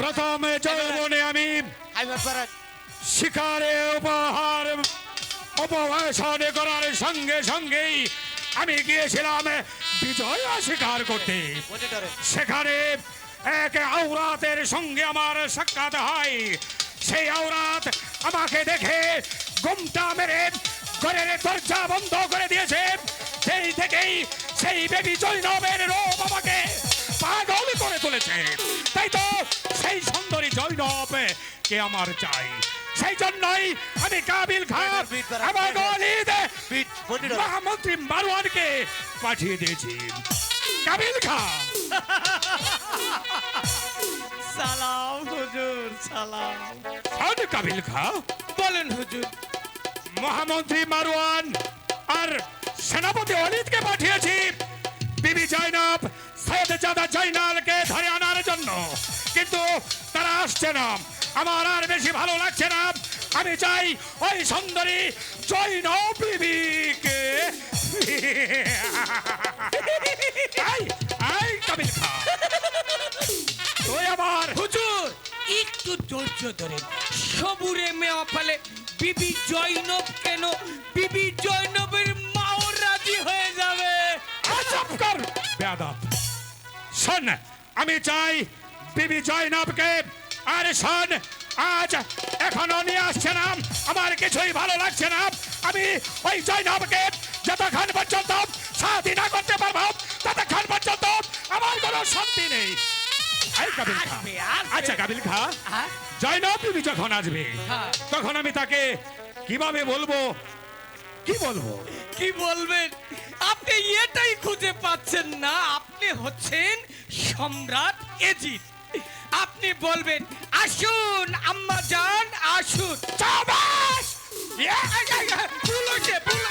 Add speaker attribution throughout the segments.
Speaker 1: প্রথমে যৌবনে আমি। শিকারে উপহার উপবেশন করার সঙ্গে সঙ্গেই আমি গিয়েছিলাম বিজয় স্বীকার করতে। সেখানে এক আওরাতের সঙ্গে আমার সাক্ষাৎ হয়। সেই আওরাত আমাকে দেখে ঘুমটা মেরে ঘরের দরজা বন্ধ করে দিয়েছে। সেই থেকেই সেই বেবি জৈনবের রূপ আমাকে পাগল করে তুলেছে। তাই তো সেই সুন্দরী জৈনব কে আমার চাই। সেই জন্যই আমি কাবিল খান আমার গলিদ মহামন্ত্রী মারওয়ানকে পাঠিয়ে দিয়েছি। কাবিল খান।
Speaker 2: সালাম হুজুর সালাম।
Speaker 1: কাবিল খা।
Speaker 2: বলেন হুজুর।
Speaker 1: মহামন্ত্রী মারওয়ান আর সেনাপতি অলিদকে পাঠিয়েছি। বিবি জৈনব জাদা জৈনালকে ধরে আনার জন্য। কিন্তু তারা আসছে না। আমার আর বেশি ভালো লাগছে না। আমি চাই ওই সুন্দরী জৈনব বিবিকে। তুই আমার
Speaker 2: হুজুর একটু ধৈর্য ধরেন সবুরে ফেলে বিবি জৈনব কেন? বিবি জৈনবের মাও রাজি হয়ে যাবে।
Speaker 1: আজব কর। বেয়াদব। শোন আমি চাই বিবি জয়নবকে। আর শোন আজ এখনও নিয়ে আসছে না। আমার কিছুই ভালো লাগছে না। আমি ওই জয়নবকে যতক্ষণ পর্যন্ত শান্তি না করতে পারব ততক্ষণ পর্যন্ত আমার কোনো শান্তি নেই। আচ্ছা কাবিল খা? জয়নব বিবি যখন আসবে
Speaker 2: হ্যাঁ।
Speaker 1: তখন আমি তাকে কীভাবে বলব? কি বলব?
Speaker 2: কি বলবেন? আপনি এটাই খুঁজে পাচ্ছেন না। আপনি হচ্ছেন সম্রাট এজিদ। আপনি বলবেন আসুন আম্মা যান আসুন।
Speaker 1: চাবাস
Speaker 2: ভুল হয়েছে ভুল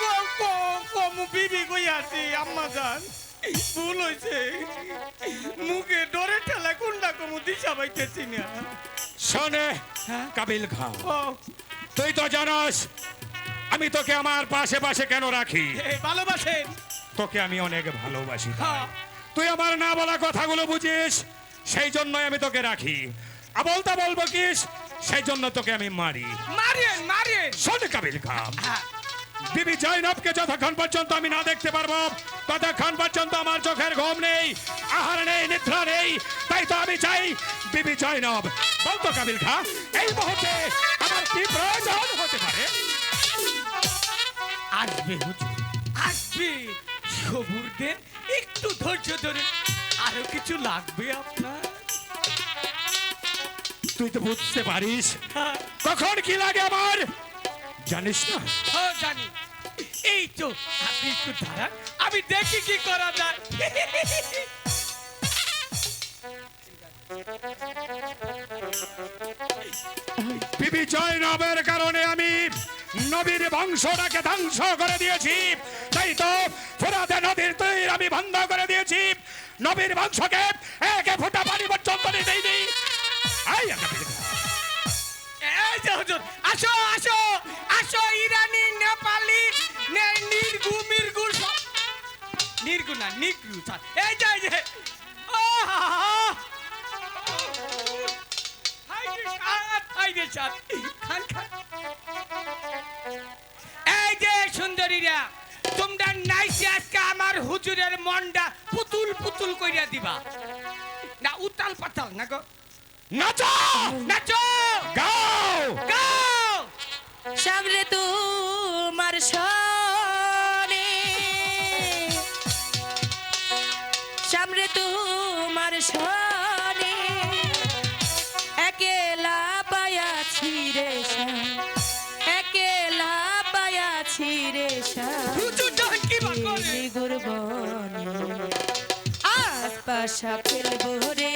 Speaker 2: ক- ক- কম বিবি কই আছি আম্মা যান ভুল হয়েছে মুখে ডরে ঠেলা কোনটা কমু দিশা পাইতেছি না।
Speaker 1: শোনে
Speaker 2: হ্যাঁ?
Speaker 1: কাবিল খা তুই তো জানাস আমি তোকে আমার পাশে পাশে কেন রাখি?
Speaker 2: ভালোবাসেন।
Speaker 1: তোকে আমি অনেক ভালোবাসি।
Speaker 2: হ্যাঁ।
Speaker 1: তুই আমার না বলা কথাগুলো বুঝিস সেই জন্যই আমি তোকে রাখি। আবল তা বলব কিস সেই জন্য তোকে আমি মারি।
Speaker 2: মারেন মারেন
Speaker 1: শোন কাবিল খা
Speaker 2: হ্যাঁ
Speaker 1: বিবি জৈনবকে যতক্ষণ পর্যন্ত আমি না দেখতে পারব ততক্ষণ পর্যন্ত আমার চোখের ঘুম নেই আহার নেই নিদ্রা নেই তাই তো আমি চাই বিবি জৈনব বলতো কাবিল খা এই মুহূর্তে আমার কি প্রয়োজন হতে পারে?
Speaker 2: আসবে হুজুর আসবে। সবুর দেন একটু ধৈর্য ধরে। আরও কিছু লাগবে আপনার?
Speaker 1: তুই তো বুঝতে পারিস।
Speaker 2: হ্যাঁ,
Speaker 1: কখন কি লাগে আমার? জানিস না?
Speaker 2: হ্যাঁ, জানি। এই তো আপনি একটু দাঁড়ান আমি দেখি কি করা যায়।
Speaker 1: বিবি জয়নবের নবীর বংশটাকে ধ্বংস করে দিয়েছি। তাই তো আমি বন্ধ করে দিয়েছি। নবীর বংশকে একে ফোঁটা পানি পর্যন্ত একটা বিবি।
Speaker 2: এই যে আসো আসো আসো, ইরানি, নেপালি নির্গু, মির্গু নির্গু এই যে হাই রে সাত। খান, খান। এই যে সুন্দরীরা তোমরা নাইসে আজকে আমার হুজুরের মনটা পুতুল পুতুল কইরা দিবা না উতাল পাতাল না গো
Speaker 1: নাচো
Speaker 2: নাচো
Speaker 1: গাও
Speaker 2: গাও
Speaker 3: সামনে তোমার সনে আজ পাশা ফেলব রে।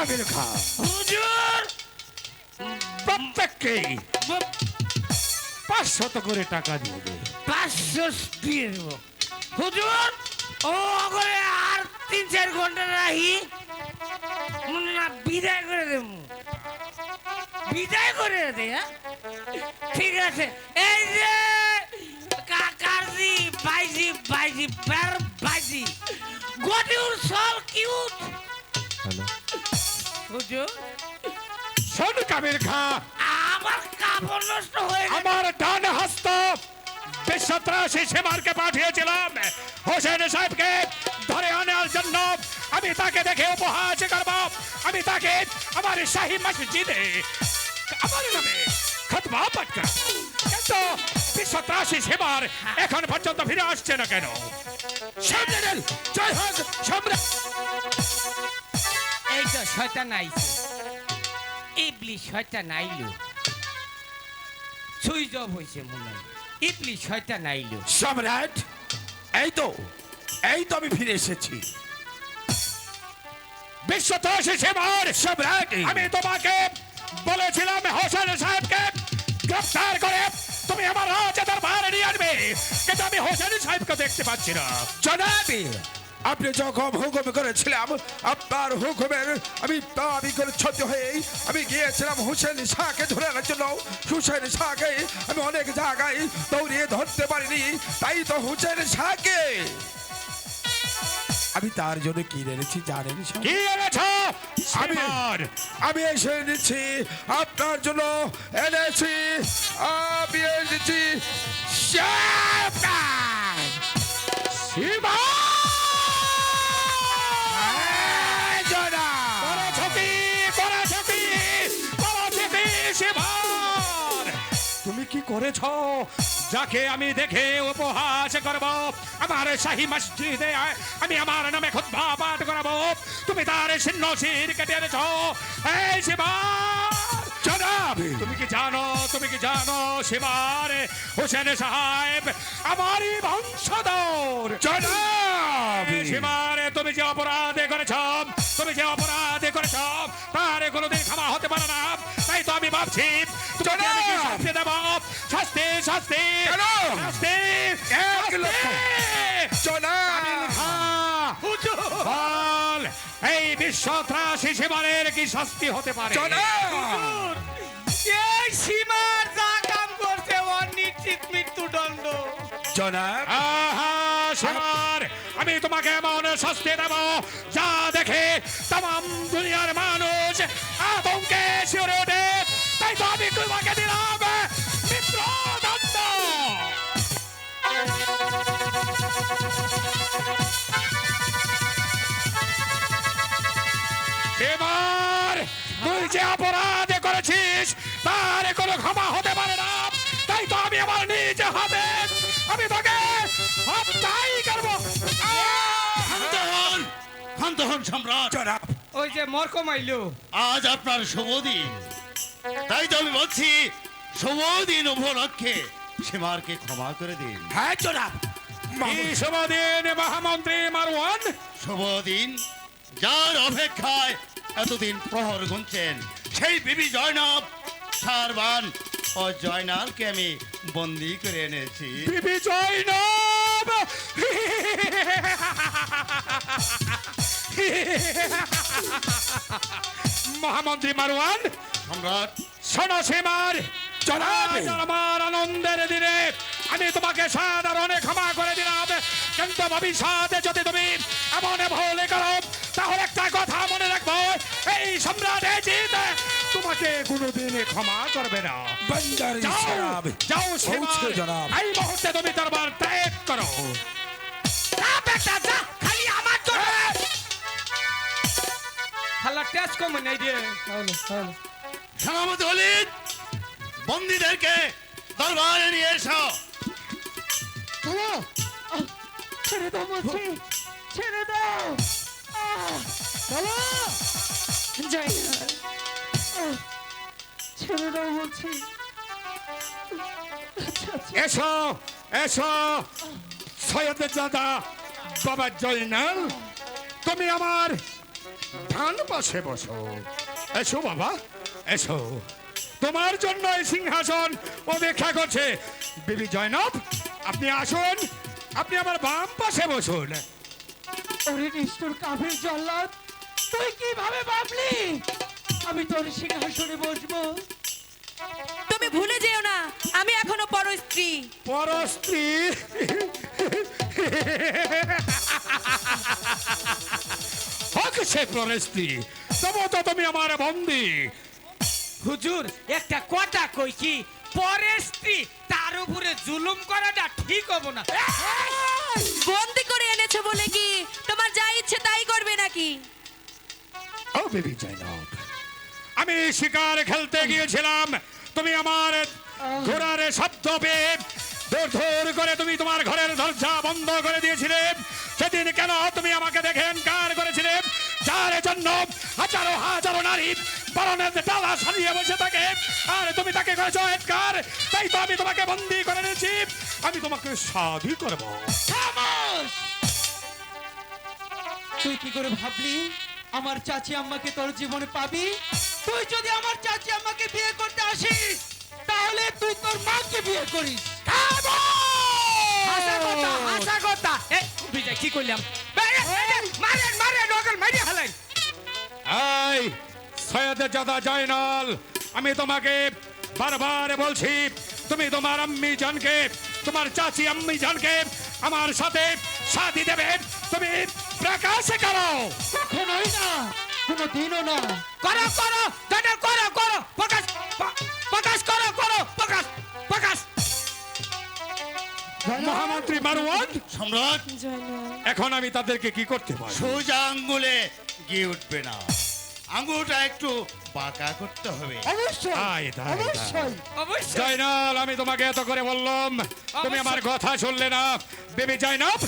Speaker 1: কাবিল খা
Speaker 2: হুজুর!
Speaker 1: প্রত্যেককে পাঁচশত করে টাকা দিবে
Speaker 2: পাঁচশো দিয়ে দেবো হুজুর ও করে আর তিন চার ঘণ্টা রাহি মনে না বিদায় করে দেব। বিদায় করে দে হ্যাঁ? ঠিক আছে। এই যে কাকারজি বাইজি বাইজি বের বাইজি। গটিউর সব কিউট হুজুর
Speaker 1: শোন কাবিল খা।
Speaker 2: আমার কাপড় নষ্ট হয়ে
Speaker 1: আমার ডান হস্ত বিশ্বত্রাসী সেবারকে পাঠিয়েছিলাম। হোসেন সাহেবকে ধরে আনার জন্য আমি তাকে দেখে উপহাস করব। আমি তাকে আমার শাহী মসজিদে আমার নামে খতবা পাঠ করব। কিন্তু বিশ্বত্রাসী সেবার এখন পর্যন্ত ফিরে আসছে না কেন? জয় হোক সম্রাট।
Speaker 2: এই তো শয়তান আইছে। ইবলি শয়তান আইলো। সুইচ অফ হয়েছে মনে ইবলি শয়তান আইলো।
Speaker 4: সম্রাট এই তো এই তো আমি ফিরে এসেছি।
Speaker 1: বিশ্বত্রাসী সেবার
Speaker 4: সম্রাট
Speaker 1: আমি তোমাকে বলেছিলাম হোসেন সাহেবকে গ্রেফতার করে তুমি আমার রাজা দরবারে নিয়ে আনবে কিন্তু আমি হোসেন সাহেবকে দেখতে পাচ্ছি না।
Speaker 4: জনাবি আপনি যখন হুকুম করেছিলাম আপনার হুকুমের আমি দাবি করে ছদ্ম হয়ে আমি গিয়েছিলাম হুসেন শাহকে ধরে আনার জন্য। হুসেন শাহকে আমি অনেক জায়গায় দৌড়িয়ে ধরতে পারিনি তাই তো হুসেন শাহকে আমি তার জন্য কি এনেছি জানেন
Speaker 1: কি এনেছ?
Speaker 4: আমি আমি এসে এনেছি আপনার জন্য এনেছি আমি এনেছি।
Speaker 1: শিবা কি করেছ? যাকে আমি দেখে উপহাস করব আমার শাহী মসজিদে আমি আমার নামে খুতবা পাঠ করাবো। তুমি তার ছিন্ন শির কেটে এনেছ। এই শিবার
Speaker 4: জনাব
Speaker 1: তুমি কি জানো তুমি কি জানো সীমার হোসেন সাহেব আমারই বংশধর। সীমারে তুমি যে অপরাধে করেছ তুমি যে অপরাধে করেছ তার কোনোদিন ক্ষমা হতে পারে না। তাই তো আমি ভাবছি তোমাকে আমি কি
Speaker 4: জনাব!
Speaker 1: শাস্তি দেব? শাস্তি শাস্তি? শাস্তি!
Speaker 4: এক লক্ষ। জনাব
Speaker 1: বল! এই বিশ্ব ত্রাসী সীমানের কি শাস্তি হতে পারে?
Speaker 2: এই সীমার যা কাম করছে ওর নিশ্চিত মৃত্যুদণ্ড।
Speaker 4: জনাব
Speaker 1: আহা, সীমার আমি তোমাকে এমন শাস্তি দেব, যা দেখে তাম দুনিয়ার মানুষ আতঙ্কে শিওরে ওঠে। তাই তো আমি তোমাকে দিলাম এবার তুই যে অপরাধ করেছিস, তার কোনো ক্ষমা হতে পারে না।
Speaker 5: শান্ত হন সম্রাট
Speaker 4: জনাব
Speaker 2: ওই যে মর কমাইলো
Speaker 5: আজ আপনার শুভ দিন তাই তো আমি বলছি শুভ দিন উপলক্ষে সীমারকে ক্ষমা করে দিন।
Speaker 4: হ্যাঁ জনাব
Speaker 1: এই শুভদিন মহামন্ত্রী মারওয়ান।
Speaker 5: শুভ দিন যার অপেক্ষায় এতদিন প্রহর গুনছেন সেই বিবি জয়নব। সারবান ও জয়নালকে আমি বন্দি করে এনেছি।
Speaker 1: বিবি জৈনব মহামন্ত্রী মারওয়ান
Speaker 5: সম্রাট।
Speaker 1: শোনো সীমার আমার আনন্দের দিনে আমি তোমাকে সাধারণে ক্ষমা করে দিলাম। কিন্তু ভবিষ্যতে যদি তুমি এমন ভুল করো তাহলে একটা কথা মনে রাখব এই সম্রাট জিত তোমাকে কোনোদিন ক্ষমা করবে না। যাও এই মুহূর্তে তুমি দরবার ত্যাগ করো।
Speaker 2: হালা টেস্ট কম নাই রে
Speaker 5: সেনাপতি অলিত বন্দীদেরকে দরবারে নিয়ে এসো।
Speaker 6: ছেড়ে দাও বলছি ছেড়ে দাও। চলো। আহ, ছেড়ে দাও বলছি। আচ্ছা আচ্ছা।
Speaker 1: এসো এসো। সৈয়দ দাদা বাবা জয়নাল তুমি আমার ডান পাশে বসো। এসো বাবা এসো। তোমার জন্য এই সিংহাসন অপেক্ষা করছে। বিবি জয়নব আপনি আসুন। আপনি আমার বাম পাশে বসুন।
Speaker 6: ওরে নিষ্ঠুর কাফের জল্লাদ তুই কীভাবে ভাবলি আমি তোর সিংহাসনে বসবো।
Speaker 3: তুমি ভুলে যেও না আমি এখনও পর স্ত্রী।
Speaker 1: পরস্ত্রী সে পরস্ত্রী তবু তো তুমি আমার বন্দি।
Speaker 2: হুজুর একটা কথা কই কি? তার উপরে জুলুম করাটা ঠিক হব না।
Speaker 3: বন্দি করে এনেছো বলে কি? তোমার যা ইচ্ছে তাই করবে নাকি?
Speaker 1: ও বেবি জয়নব আমি শিকার খেলতে গিয়েছিলাম। তুমি আমার ঘোড়ার শব্দ পেয়ে দূর করে তুমি তোমার ঘরের দরজা বন্ধ করে দিয়েছিলে। সেদিন কেন তুমি আমাকে দেখে এনকার করেছিলে? যার জন্য হাজারো হাজারো নারী বরণের ডালা সারিয়ে বসে থাকে। আর তুমি তাকে করেছ এনকার। তাই তো আমি তোমাকে বন্দি করে নিয়েছি। আমি তোমাকে স্বাধী করব।
Speaker 6: তুই কি করে ভাবলি? আমার চাচি আম্মাকে তোর জীবনে পাবি? তুই যদি আমার চাচি আম্মাকে বিয়ে করতে আসিস, তাহলে তুই তোর মাকে বিয়ে করিস।
Speaker 2: কি করলাম? মারেন মারেন নকল মারিয়ে হালাই
Speaker 1: এই সৈয়দ জাদা জয়নাল আমি তোমাকে বারবার বলছি তুমি তোমার আম্মি জানকে তোমার চাচি আম্মি জানকে আমার সাথে সাথী দেবে। তুমি প্রকাশ করো।
Speaker 6: কখনোই না কোনো দিনও না।
Speaker 2: করো করো করো করো। প্রকাশ প্রকাশ করো করো প্রকাশ প্রকাশ।
Speaker 1: মহামন্ত্রী মারওয়ান
Speaker 5: সম্রাট
Speaker 1: এখন আমি তাদেরকে কি করতে পারি?
Speaker 5: সোজা আঙ্গুলে গিয়ে উঠবে না। আঙ্গুলটা একটু বাঁকা করতে হবে।
Speaker 6: অবশ্যই। অবশ্যই।
Speaker 2: অবশ্যই।
Speaker 1: জয়নাল আমি তোমাকে এত করে বললাম। তুমি আমার কথা শুনলে না। বেবি জয়নব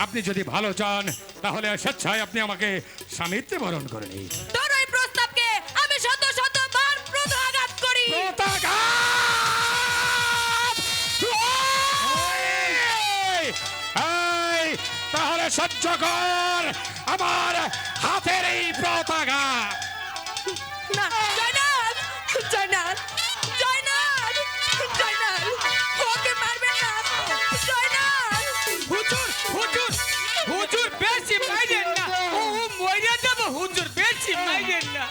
Speaker 1: আপনি যদি ভালো চান তাহলে স্বেচ্ছায় আপনি আমাকে স্বামীত্বে বরণ করে নিন।
Speaker 3: তোর ওই প্রস্তাবকে আমি শত শত বার প্রত্যাঘাত করি।
Speaker 1: সহ্য কর আমার হাতের এই পতাকা।
Speaker 3: না জয়নাল জয়নাল জয়নাল জয়নাল ওকে মারবেন না। জয়নাল।
Speaker 2: হুজুর হুজুর হুজুর বেশি মাইরেন না। ও ও মইরা যাব হুজুর বেশি না। মাইরেন না।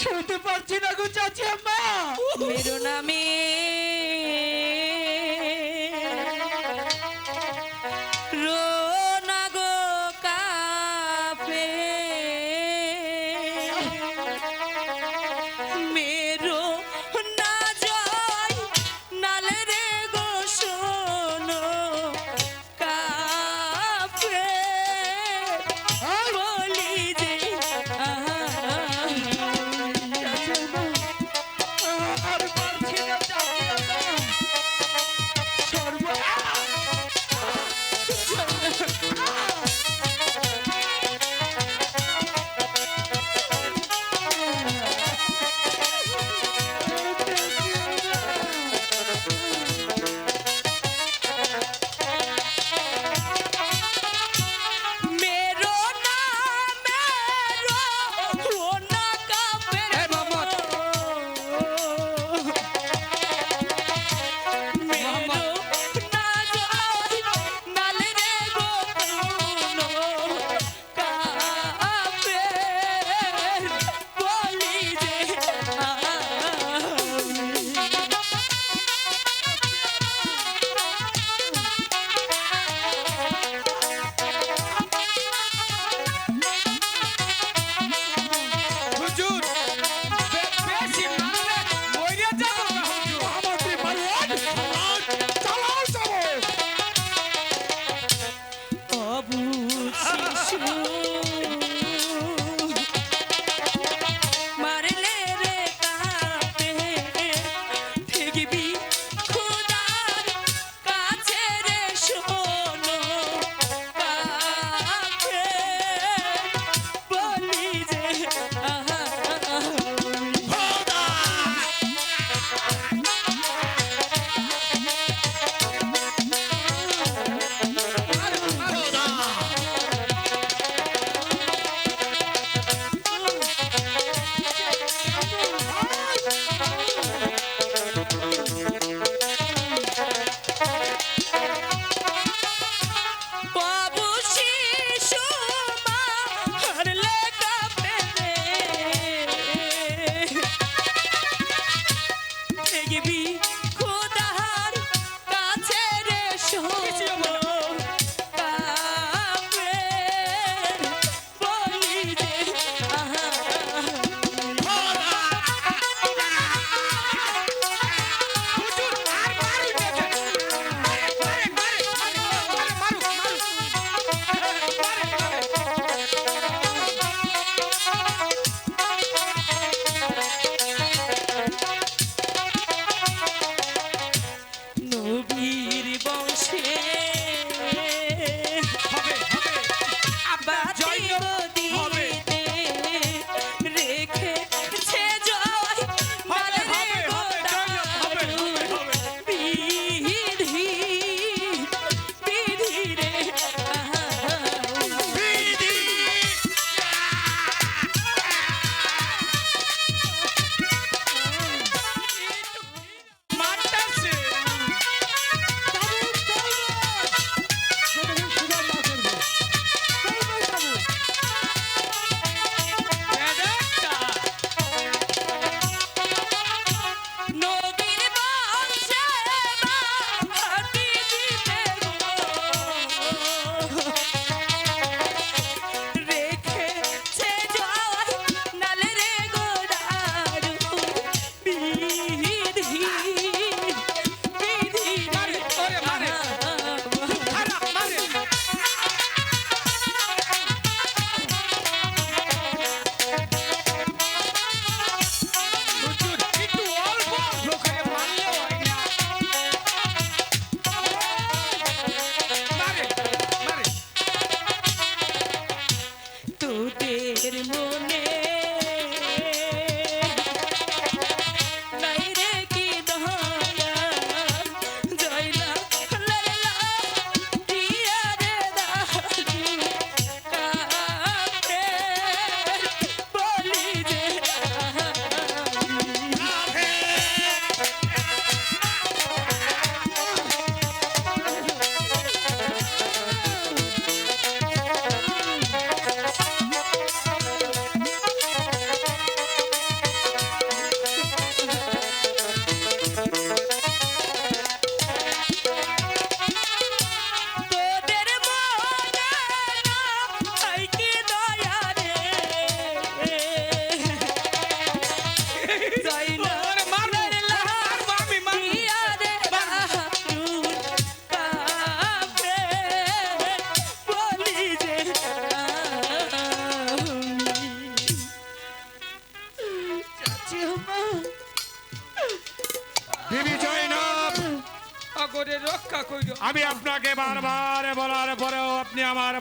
Speaker 6: শুনতে পারছি না গো চাচি আম্মা।
Speaker 3: মেরো নামে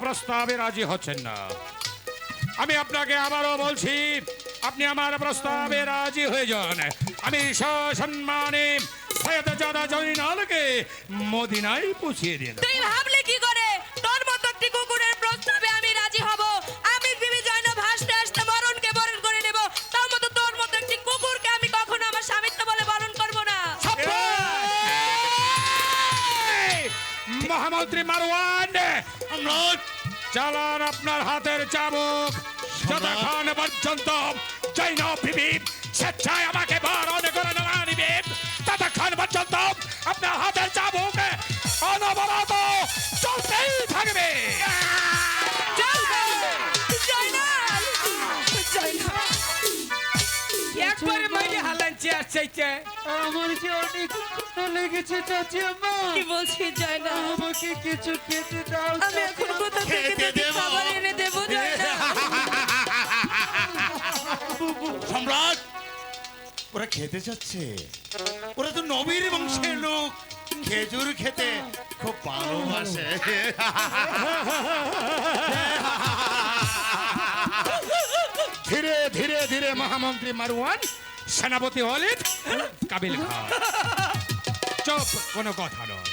Speaker 1: প্রস্তাবে রাজি হচ্ছেন না। আমি আপনাকে আবারও বলছি আপনি আমার প্রস্তাবে রাজি হয়ে যান। আমি সসম্মানে সৈয়দ জাদা জয়নালকে মদিনায় পুছিয়ে দিন
Speaker 3: তুই ভাবলি কি করে? তোর মতো একটি কুকুরের প্রস্তাবে আমি রাজি হব। আমি বিবি হাসতে মরণকে বরণ করে নেব। তার মতো তোর মতো একটি কুকুরকে আমি কখনো আমার স্বামিত্ব বলে বরণ করব না।
Speaker 1: মহামন্ত্রী মারওয়ান
Speaker 5: সম্রাট
Speaker 1: চালান আপনার হাতের চাবুক। যতক্ষণ পর্যন্ত জৈন বিবি স্বেচ্ছায় আমাকে বারণ করে নেওয়া নিবে ততক্ষণ পর্যন্ত আপনার হাতের চাবুক অনবরত চলতেই থাকবে।
Speaker 7: হালান চেয়ার চাইতে
Speaker 6: আমার যে অনেক ক্ষুধা লেগেছে চাচি আম্মা।
Speaker 3: কি বলছিস জয়নাল
Speaker 6: আমাকে কিছু খেতে দাও
Speaker 3: আমি এখন কোথা থেকে
Speaker 5: খেতে
Speaker 3: খাবার এনে দেবো জয়নাল
Speaker 5: সম্রাট ওরা খেতে যাচ্ছে ওরা তো নবীর বংশের লোক। খেজুর খেতে খুব ভালোবাসে।
Speaker 1: ধীরে ধীরে ধীরে মহামন্ত্রী মারওয়ান সেনাপতি অলিদ কাবিল খান চুপ, কোনো কথা নয়।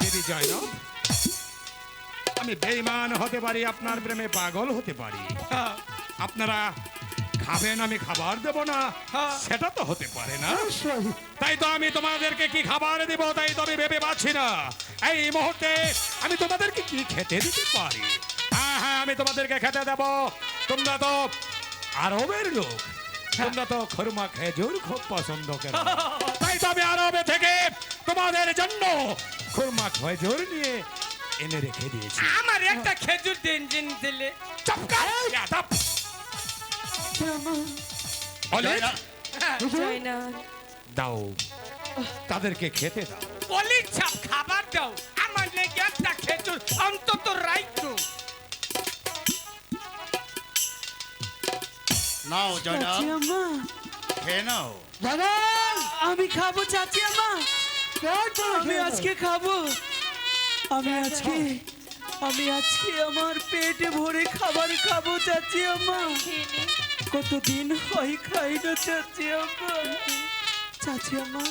Speaker 1: দেবী জয়নব, আমি বেইমান হতে পারি, আপনার প্রেমে পাগল হতে পারি। আপনারা খাবেন, আমি খাবার দেব না। সেটা তো হতে পারে না। তাই তো আমি তোমাদেরকে কি খাবার দেব, তাই তো আমি ভেবে পাচ্ছি না। এই মুহূর্তে আমি তোমাদেরকে কি খেতে দিতে পারি? হ্যাঁ হ্যাঁ আমি তোমাদেরকে খেতে দেব। তোমরা তো আরবের লোক। তোমরা তো খরমা খেজুর খুব পছন্দ করো। তাই তো আমি আরবে থেকে তোমাদের জন্য খুরমা খেজুর নিয়ে এনে রেখে দিয়েছি।
Speaker 7: আমার একটা খেজুর দিন জিন দিলে।
Speaker 1: চপকা ইয়াদাব। দাও। তাদেরকে খেতে দাও।
Speaker 7: অলির ছাপ খাবার দাও। আমার লেগে একটা খেজুর অন্তত রাইতো
Speaker 5: নাও জয়নাব।
Speaker 6: চাচি আম্মা।
Speaker 5: খেয়ে নাও।
Speaker 6: দাদা আমি খাব চাচি আম্মা। আমি আজকে খাব। আমি আজকে আমি আজকে আমার পেটে ভরে খাবার খাব চাচি আম্মা। কতদিন হয় খাই না চাচি আম্মা। চাচি আম্মা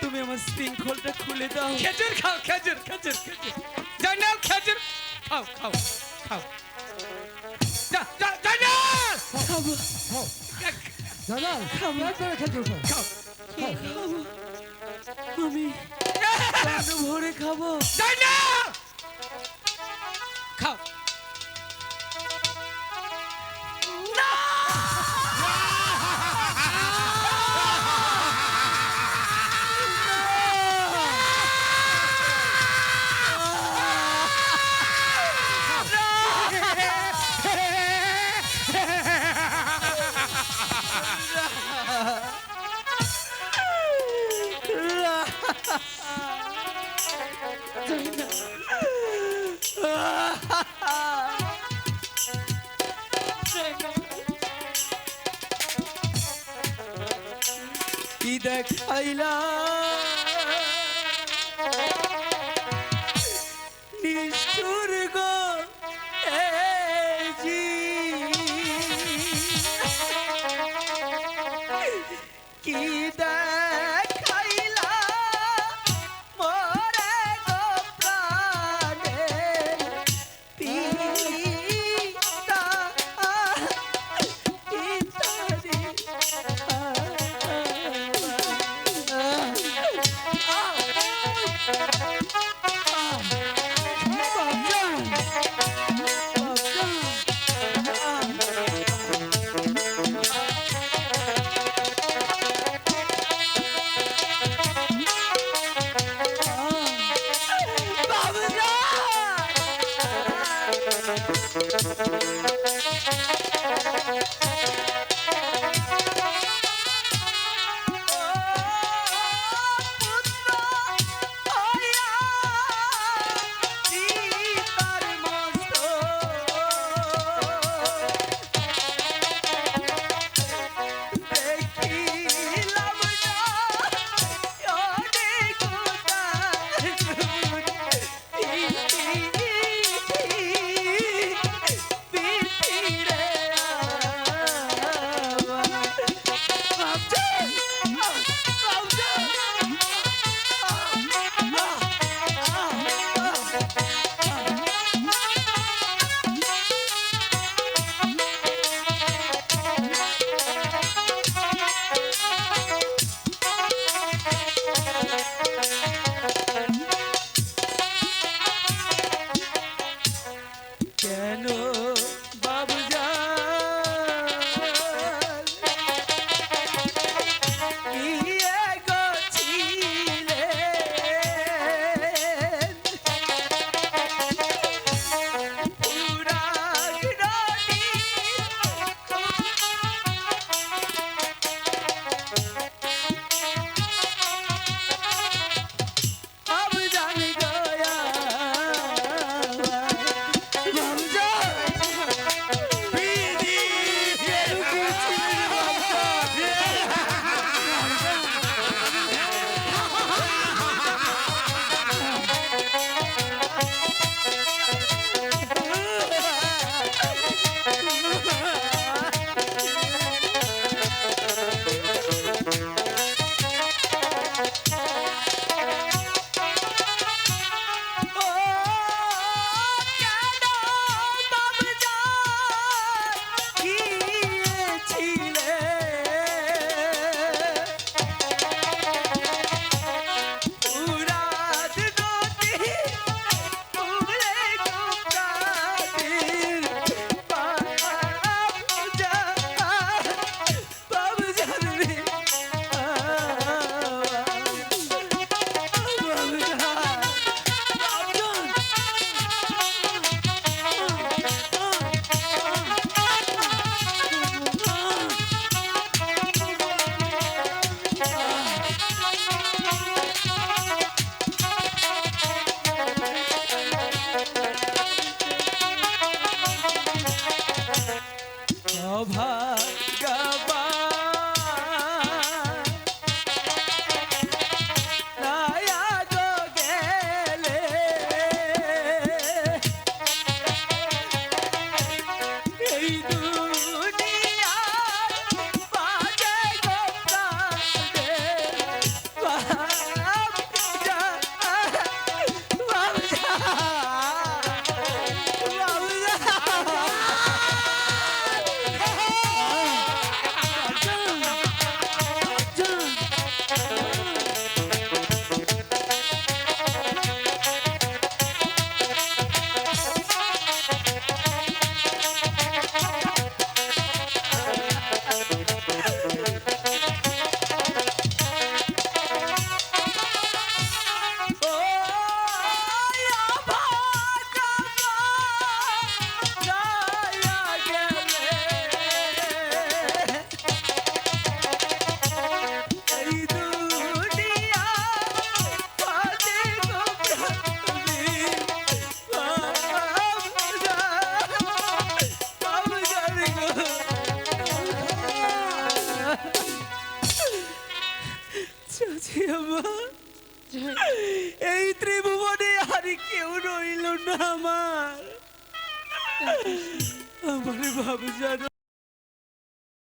Speaker 6: তুমি আমার শৃঙ্খলটা খুলে দাও।
Speaker 7: খেজুর খাও খেজুর খেজুর খেজুর। জয়নাল খেজুর। খাও খাও খাও!
Speaker 6: খাব
Speaker 7: দাদা
Speaker 6: খাব
Speaker 7: খাও
Speaker 6: খাব আমি ভরে খাব
Speaker 7: জয়নাল!